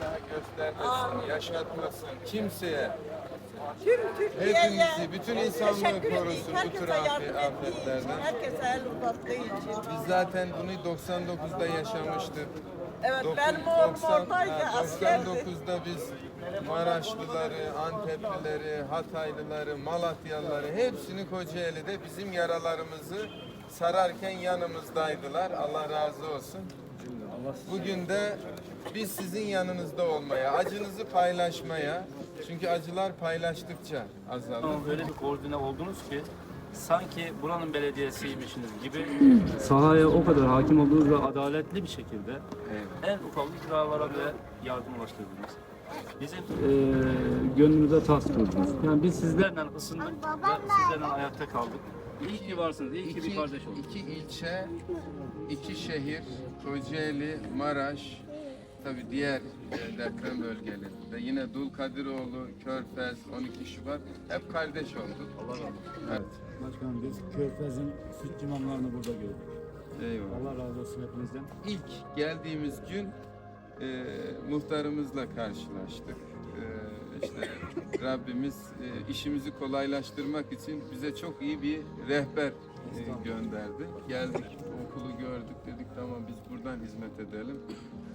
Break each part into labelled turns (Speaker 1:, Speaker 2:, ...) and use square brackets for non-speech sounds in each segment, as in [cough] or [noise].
Speaker 1: Daha göstermesin, yaşatmasın kimseye.
Speaker 2: Tüm Türkiye'ye
Speaker 1: Hepimizi, bütün insanlığı
Speaker 2: teşekkür edeyim.
Speaker 1: korusun bu
Speaker 2: Herkese
Speaker 1: tür
Speaker 2: yardım
Speaker 1: afet-
Speaker 2: ettiği için,
Speaker 1: afetlerden.
Speaker 2: herkese el uzattığı için.
Speaker 1: Biz zaten bunu 99'da yaşamıştık.
Speaker 2: Evet,
Speaker 1: Dokuz-
Speaker 2: benim oğlum
Speaker 1: 90
Speaker 2: oradaydı,
Speaker 1: ha,
Speaker 2: askerdi.
Speaker 1: 99'da biz Maraşlıları, Anteplileri, Hataylıları, Malatyalıları hepsini Kocaeli'de bizim yaralarımızı sararken yanımızdaydılar. Allah razı olsun. Bugün de biz sizin yanınızda olmaya, acınızı paylaşmaya, çünkü acılar paylaştıkça azalır.
Speaker 3: Ama öyle bir koordine oldunuz ki sanki buranın belediyesiymişsiniz gibi [clears throat]
Speaker 4: Sahaya o kadar hakim oldunuz ve
Speaker 3: adaletli bir şekilde en ufak icralara bile yardım ulaştırdınız. Bizim
Speaker 4: e, gönlümüze tas kurdunuz. Yani biz sizler
Speaker 3: sizlerle ısındık ve sizlerle ayakta kaldık. İyi ki varsınız, iyi ki bir kardeş olduk.
Speaker 1: iki ilçe, iki şehir, Kocaeli, Maraş, tabii diğer e, deprem bölgelerinde. Yine Dulkadiroğlu, Körfez, 12 Şubat hep kardeş olduk. Allah razı olsun. Evet.
Speaker 5: Başkanım biz Körfez'in süt cimanlarını burada gördük.
Speaker 1: Eyvallah.
Speaker 5: Allah razı olsun hepinizden.
Speaker 1: İlk geldiğimiz gün e, muhtarımızla karşılaştık. E, işte Rabbimiz e, işimizi kolaylaştırmak için bize çok iyi bir rehber e, gönderdi. Geldik, okulu gördük, dedik tamam biz buradan hizmet edelim.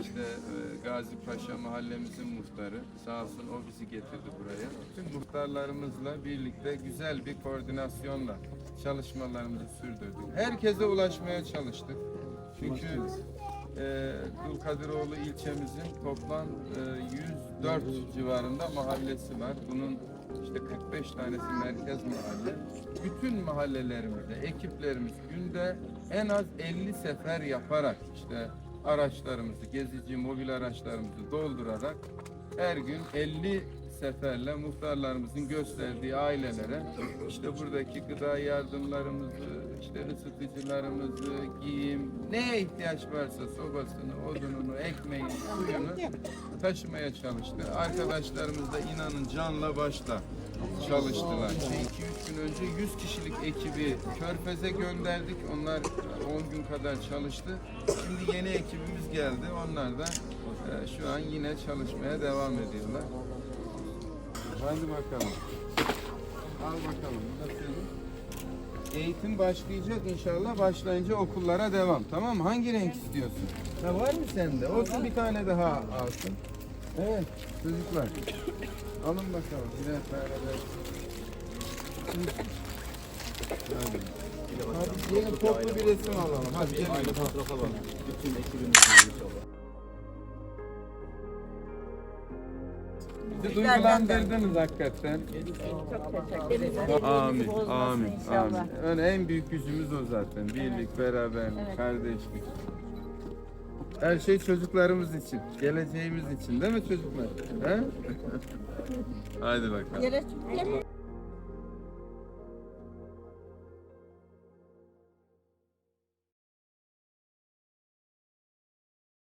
Speaker 1: İşte e, Gazi Paşa mahallemizin muhtarı sağ olsun o bizi getirdi buraya. Tüm muhtarlarımızla birlikte güzel bir koordinasyonla çalışmalarımızı sürdürdük. Herkese ulaşmaya çalıştık. Çünkü e, Dulkadiroğlu ilçemizin toplam e, 104 civarında mahallesi var. Bunun işte 45 tanesi merkez mahalle. Bütün mahallelerimizde ekiplerimiz günde en az 50 sefer yaparak işte araçlarımızı, gezici mobil araçlarımızı doldurarak her gün 50 seferle muhtarlarımızın gösterdiği ailelere işte buradaki gıda yardımlarımızı, işte ısıtıcılarımızı, giyim, neye ihtiyaç varsa sobasını, odununu, ekmeğini, suyunu taşımaya çalıştı. Arkadaşlarımız da inanın canla başla çalıştılar. İşte 2-3 gün önce 100 kişilik ekibi Körfez'e gönderdik. Onlar 10 gün kadar çalıştı. Şimdi yeni ekibimiz geldi. Onlar da e, şu an yine çalışmaya devam ediyorlar. Hadi bakalım. Al bakalım. Bu da senin. Eğitim başlayacak inşallah. Başlayınca okullara devam. Tamam mı? Hangi renk istiyorsun? Ha, var mı sende? Olsun bir tane daha alsın. Evet çocuklar. Alın bakalım. De. Hadi. Hadi gelin toplu bir resim alalım. Hadi gelin.
Speaker 3: Fotoğrafa bak. Bütün ekibimizle inşallah.
Speaker 1: Bizi duygulandırdınız hakikaten.
Speaker 2: Çok teşekkür ederim.
Speaker 1: Amin, amin,
Speaker 2: inşallah.
Speaker 1: amin. Yani en büyük yüzümüz o zaten. Birlik, beraberlik, kardeşlik. Her şey çocuklarımız için, geleceğimiz için değil mi çocuklar? He? Hadi bakalım.
Speaker 2: Yere